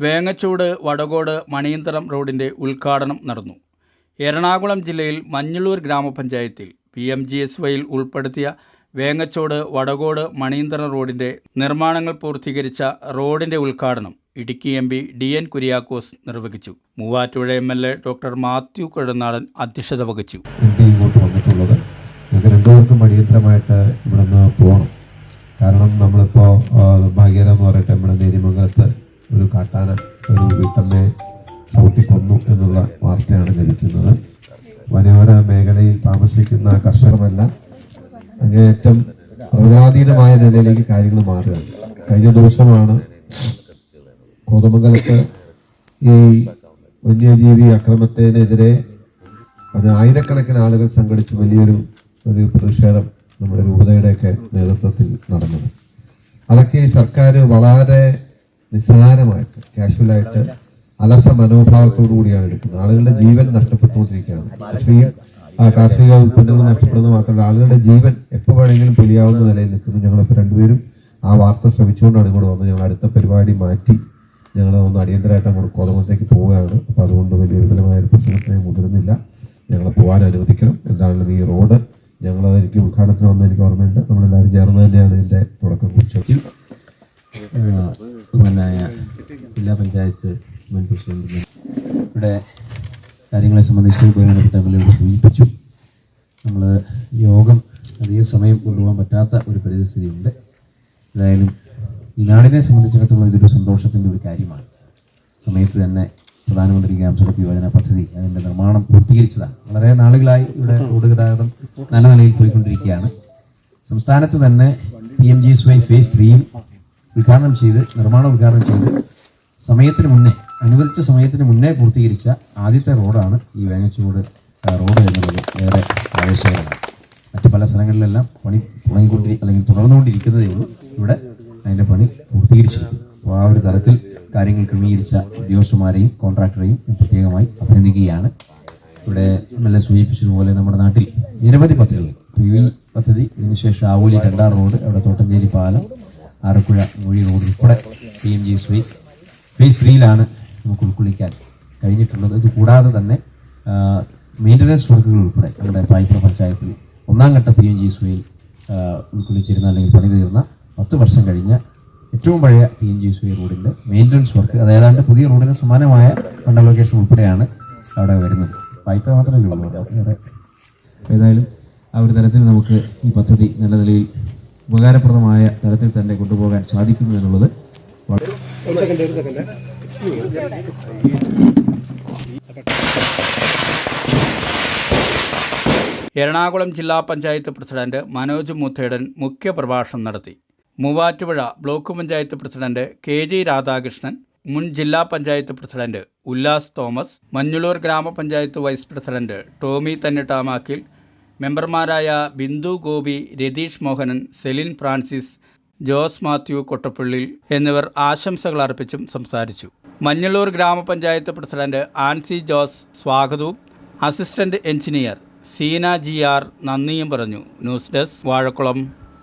വേങ്ങച്ചൂട് വടകോട് മണിയന്തരം റോഡിന്റെ ഉദ്ഘാടനം നടന്നു. എറണാകുളം ജില്ലയിൽ മഞ്ഞളൂർ ഗ്രാമപഞ്ചായത്തിൽ പി എം ജി എസ് വൈയിൽ ഉൾപ്പെടുത്തിയ വേങ്ങച്ചോട് വടകോട് മണിയന്തരം റോഡിന്റെ നിർമ്മാണങ്ങൾ പൂർത്തീകരിച്ച റോഡിന്റെ ഉദ്ഘാടനം Idukki M P D N Kuriakose നിർവഹിച്ചു. Muvattupuzha M L A doctor Mathew Kuzhalnadan അധ്യക്ഷത വഹിച്ചു. രണ്ടുപേർക്കും അടിയന്തരമായിട്ട് ഇവിടെ നിന്ന് പോകണം. കാരണം നമ്മളിപ്പോൾ കാട്ടാന ഒരു വീട്ടമ്മയെ ചവിട്ടി കൊന്നു എന്നുള്ള വാർത്തയാണ് ലഭിക്കുന്നത്. വനയോര മേഖലയിൽ താമസിക്കുന്ന കർഷകരെല്ലാം. അങ്ങേയറ്റം പ്രൗരാധീനമായ നിലയിലേക്ക് കാര്യങ്ങൾ മാറുകയാണ്. കഴിഞ്ഞ ദിവസമാണ് കോതമംഗലത്ത് ഈ വന്യജീവി അക്രമത്തിനെതിരെ അത് ആയിരക്കണക്കിന് ആളുകൾ സംഘടിച്ച് വലിയൊരു ഒരു പ്രതിഷേധം നമ്മുടെ രൂപതയുടെയൊക്കെ നേതൃത്വത്തിൽ നടന്നത്. അതൊക്കെ ഈ സർക്കാർ വളരെ നിസ്സാരമായിട്ട് കാഷ്വലായിട്ട് അലസ മനോഭാവത്തോടു കൂടിയാണ് എടുക്കുന്നത്. ആളുകളുടെ ജീവൻ നഷ്ടപ്പെട്ടുകൊണ്ടിരിക്കുകയാണ്. പക്ഷേ കാർഷിക ഉൽപ്പന്നങ്ങൾ നഷ്ടപ്പെടുന്നത് മാത്രമല്ല ആളുകളുടെ ജീവൻ എപ്പോൾ വേണമെങ്കിലും പിരിയാവുന്ന നിലയിൽ നിൽക്കുന്നു. ഞങ്ങളിപ്പോൾ രണ്ടുപേരും ആ വാർത്ത ശ്രമിച്ചുകൊണ്ടാണ് ഇങ്ങോട്ട് വന്നത്. ഞങ്ങൾ അടുത്ത പരിപാടി മാറ്റി ഞങ്ങൾ ഒന്ന് അടിയന്തരമായിട്ട് അങ്ങോട്ട് കോതമത്തേക്ക് പോവുകയാണ്. അപ്പോൾ അതുകൊണ്ട് വലിയ വിപുലമായ ഒരു പ്രശ്നത്തിന് മുതിരുന്നില്ല ഞങ്ങളെ പോകാൻ അനുവദിക്കണം. എന്താണുള്ളത് ഈ റോഡ്? ഞങ്ങൾ എനിക്ക് ഉദ്ഘാടനത്തിന് വന്ന എനിക്ക് ഓർമ്മയുണ്ട്. നമ്മളെല്ലാവരും ചേർന്ന് തന്നെയാണ് ഇതിന്റെ തുടക്കം കുറിച്ചത്. ബഹുമാനായ ജില്ലാ പഞ്ചായത്ത് മുൻ പ്രസിഡന്റ് ഇവിടെ കാര്യങ്ങളെ സംബന്ധിച്ച് ബഹുമാനപ്പെട്ട എം എൽ എ സൂചിപ്പിച്ചു. നമ്മൾ യോഗം അധിക സമയം കൊണ്ടുപോകാൻ പറ്റാത്ത ഒരു പരിതസ്ഥിതിയുണ്ട്. ഏതായാലും ഈ നാടിനെ സംബന്ധിച്ചിടത്തോളം ഇതൊരു സന്തോഷത്തിന്റെ ഒരു കാര്യമാണ്. സമയത്ത് തന്നെ പ്രധാനമന്ത്രി ഗ്രാം സഡക് യോജന പദ്ധതി അതിന്റെ നിർമ്മാണം പൂർത്തീകരിച്ചതാണ്. വളരെ നാളുകളായി ഇവിടെ റോഡ് ഗതാഗതം നല്ല നിലയിൽ പോയിക്കൊണ്ടിരിക്കുകയാണ്. സംസ്ഥാനത്ത് തന്നെ P M G S Y phase ത്രീയിൽ ഉദ്ഘാടനം ചെയ്ത് നിർമ്മാണ ഉദ്ഘാടനം ചെയ്ത് സമയത്തിന് മുന്നേ അനുവദിച്ച സമയത്തിന് മുന്നേ പൂർത്തീകരിച്ച ആദ്യത്തെ റോഡാണ് ഈ വേങ്ങച്ചൂട് റോഡ് എന്നുള്ളത് ഏറെ ആവേശകരമാണ്. മറ്റ് പല സ്ഥലങ്ങളിലെല്ലാം പണി തുടങ്ങിക്കൊണ്ടിരി അല്ലെങ്കിൽ തുടർന്നുകൊണ്ടിരിക്കുന്നതേ ഉള്ളൂ. ഇവിടെ അതിന്റെ പണി പൂർത്തീകരിച്ചിരിക്കുന്നു. അപ്പോൾ ആ ഒരു തരത്തിൽ കാര്യങ്ങൾ ക്രമീകരിച്ച ഉദ്യോഗസ്ഥന്മാരെയും കോൺട്രാക്ടറെയും പ്രത്യേകമായി അഭിനന്ദിക്കുകയാണ്. ഇവിടെ എം സൂചിപ്പിച്ചതുപോലെ നമ്മുടെ നാട്ടിൽ നിരവധി പദ്ധതികൾ. പി വി പദ്ധതി ഇതിനുശേഷം ആവൂലി കണ്ടാർ റോഡ് അവിടെ തോട്ടഞ്ചേരി പാലം ആറക്കുഴ മൊഴി റോഡ് ഉൾപ്പെടെ P M G S Y phase ത്രീയിലാണ് നമുക്ക് ഉൾക്കൊള്ളിക്കാൻ കഴിഞ്ഞിട്ടുള്ളത്. ഇത് കൂടാതെ തന്നെ മെയിന്റനൻസ് വർക്കുകൾ ഉൾപ്പെടെ നമ്മുടെ പായിപ്പുറ പഞ്ചായത്തിൽ ഒന്നാം ഘട്ട പി എം ജി എസ് ഉൾക്കൊള്ളിച്ചിരുന്ന അല്ലെങ്കിൽ പണി തീർന്ന പത്ത് വർഷം കഴിഞ്ഞ ഏറ്റവും പഴയ പി എം ജി എസ് റോഡിന്റെ മെയിന്റനൻസ് വർക്ക് അതേതാണ്ട് പുതിയ റോഡിന് സമാനമായ ഫണ്ട് ലൊക്കേഷൻ ഉൾപ്പെടെയാണ് അവിടെ വരുന്നത്. പായ്പ മാത്രമേ ഉള്ളൂ. ഏതായാലും ആ ഒരു തരത്തിൽ നമുക്ക് ഈ പദ്ധതി നല്ല നിലയിൽ ഉപകാരപ്രദമായ തരത്തിൽ തന്നെ കൊണ്ടുപോകാൻ സാധിക്കുന്നു എന്നുള്ളത് എറണാകുളം ജില്ലാ പഞ്ചായത്ത് പ്രസിഡന്റ് മനോജ് മുത്തേടൻ മുഖ്യപ്രഭാഷണം നടത്തി. Muvattupuzha block panchayat president K G Radhakrishnan മുൻ ജില്ലാ പഞ്ചായത്ത് പ്രസിഡന്റ് ഉല്ലാസ് തോമസ് മഞ്ഞുളൂർ ഗ്രാമപഞ്ചായത്ത് വൈസ് പ്രസിഡന്റ് ടോമി തന്നിട്ടാമാക്കിൽ മെമ്പർമാരായ ബിന്ദു ഗോപി രതീഷ് മോഹനൻ സെലിൻ ഫ്രാൻസിസ് ജോസ് മാത്യു കൊട്ടപ്പള്ളി എന്നിവർ ആശംസകൾ അർപ്പിച്ചും സംസാരിച്ചു. മഞ്ഞളൂർ ഗ്രാമപഞ്ചായത്ത് പ്രസിഡന്റ് ആൻസി ജോസ് സ്വാഗതവും. Assistant engineer Seena G R നന്ദിയും പറഞ്ഞു. News desk Vazhakulam.